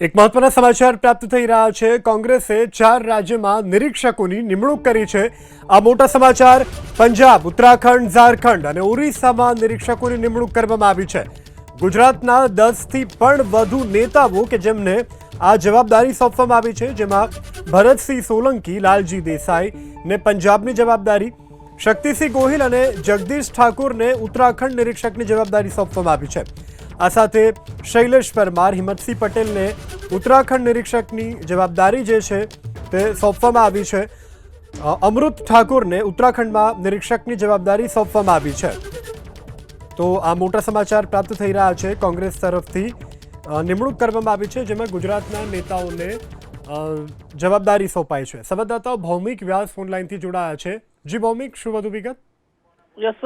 એક મહત્વના સમાચાર પ્રાપ્ત થઈ રહ્યા છે. કોંગ્રેસે ચાર રાજ્યમાં નિરીક્ષકોની નિમણૂક કરી છે. આ મોટા સમાચાર પંજાબ, ઉત્તરાખંડ, ઝારખંડ અને ઓરિસ્સામાં નિરીક્ષકોની નિમણૂક કરવામાં આવી છે. ગુજરાતના દસથી પણ વધુ નેતાઓ કે જેમને આ જવાબદારી સોંપવામાં આવી છે, જેમાં ભરતસિંહ સોલંકી, લાલજી દેસાઈ ને પંજાબની જવાબદારી, શક્તિસિંહ ગોહિલ અને જગદીશ ઠાકુરને ઉત્તરાખંડ નિરીક્ષકની જવાબદારી સોંપવામાં આવી છે. આ સાથે શૈલેષ પરમાર, હિંમતસિંહ પટેલને ઉત્તરાખંડ નિરીક્ષકની જવાબદારી જે છે તે સોંપવામાં આવી છે. અમૃત ઠાકુરને ઉત્તરાખંડમાં નિરીક્ષકની જવાબદારી સોંપવામાં આવી છે. તો આ મોટા સમાચાર પ્રાપ્ત થઈ રહ્યા છે કોંગ્રેસ તરફથી. નિમણૂક કરવામાં આવી છે જેમાં ગુજરાતના નેતાઓને જવાબદારી સોંપાઈ છે. સંવાદદાતાઓ ભૌમિક વ્યાસ ફોનલાઈનથી જોડાયા છે. જી ભૌમિક, શું વધુ વિગત? યસ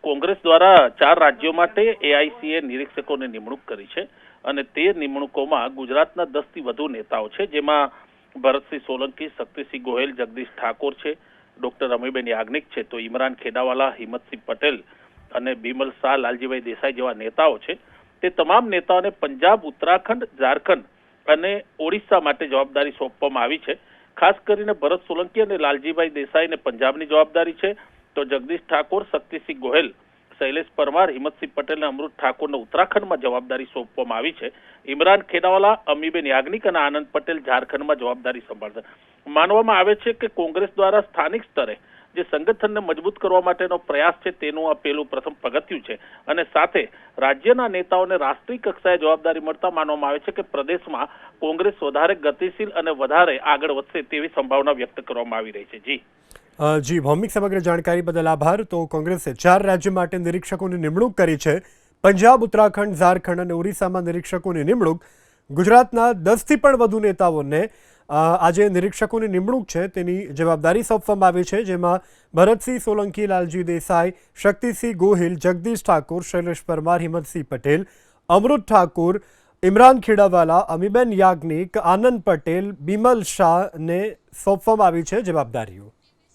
કોંગ્રેસ દ્વારા ચાર રાજ્યો માટે એઆઈસીએ નિરીક્ષકોની નિમણૂક કરી છે અને તે નિમણૂકોમાં ગુજરાતના દસથી વધુ નેતાઓ છે, જેમાં ભરતસિંહ સોલંકી, શક્તિસિંહ ગોહેલ, જગદીશ ઠાકોર છે, ડોક્ટર રમીબેન યાજ્ઞિક છે, તો ઇમરાન ખેડાવાલા, હિંમતસિંહ પટેલ અને બિમલ શાહ, લાલજીભાઈ દેસાઈ જેવા નેતાઓ છે. તે તમામ નેતાઓને પંજાબ, ઉત્તરાખંડ, ઝારખંડ અને ઓડિશા માટે જવાબદારી સોંપવામાં આવી છે. ખાસ કરીને ભરત સોલંકી અને લાલજીભાઈ દેસાઈને પંજાબની જવાબદારી છે. તો જગદીશ ઠાકોર, શક્તિસિંહ ગોહેલ, શૈલેષ પરમાર, હિંમતસિંહ પટેલ અને અમૃત ઠાકોરને ઉત્તરાખંડમાં જવાબદારી સોંપવામાં આવી છે. ઇમરાન ખેડાવાલા, અમીબેન યાજ્ઞિક અને આનંદ પટેલ ઝારખંડમાં જવાબદારી સંભાળશે. માનવામાં આવે છે કે કોંગ્રેસ દ્વારા સ્થાનિક સ્તરે જે સંગઠનને મજબૂત કરવા માટેનો પ્રયાસ છે તેનું આ પેલું પ્રથમ પગથિયું છે. અને સાથે રાજ્યના નેતાઓને રાષ્ટ્રીય કક્ષાએ જવાબદારી મળતા માનવામાં આવે છે કે પ્રદેશમાં કોંગ્રેસ વધારે ગતિશીલ અને વધારે આગળ વધશે તેવી સંભાવના વ્યક્ત કરવામાં આવી રહી છે. જી. જી, ભૌમિક સમગ્ર જાણકારી બદલ આભાર. તો કોંગ્રેસે ચાર રાજ્ય માટે નિરીક્ષકોની નિમણૂક કરી છે. પંજાબ, ઉત્તરાખંડ, ઝારખંડ અને ઓરિસ્સામાં નિરીક્ષકોની નિમણૂક. ગુજરાતના દસથી પણ વધુ નેતાઓને આજે નિરીક્ષકોની નિમણૂક છે. તેની જવાબદારી સોંપવામાં આવી છે, જેમાં ભરતસિંહ સોલંકી, લાલજી દેસાઈ, શક્તિસિંહ ગોહિલ, જગદીશ ઠાકોર, શૈલેષ પરમાર, હિંમતસિંહ પટેલ, અમૃત ઠાકુર, ઇમરાન ખેડાવાલા, અમીબેન યાજ્ઞિક, આનંદ પટેલ, બિમલ શાહને સોંપવામાં આવી છે જવાબદારીઓ.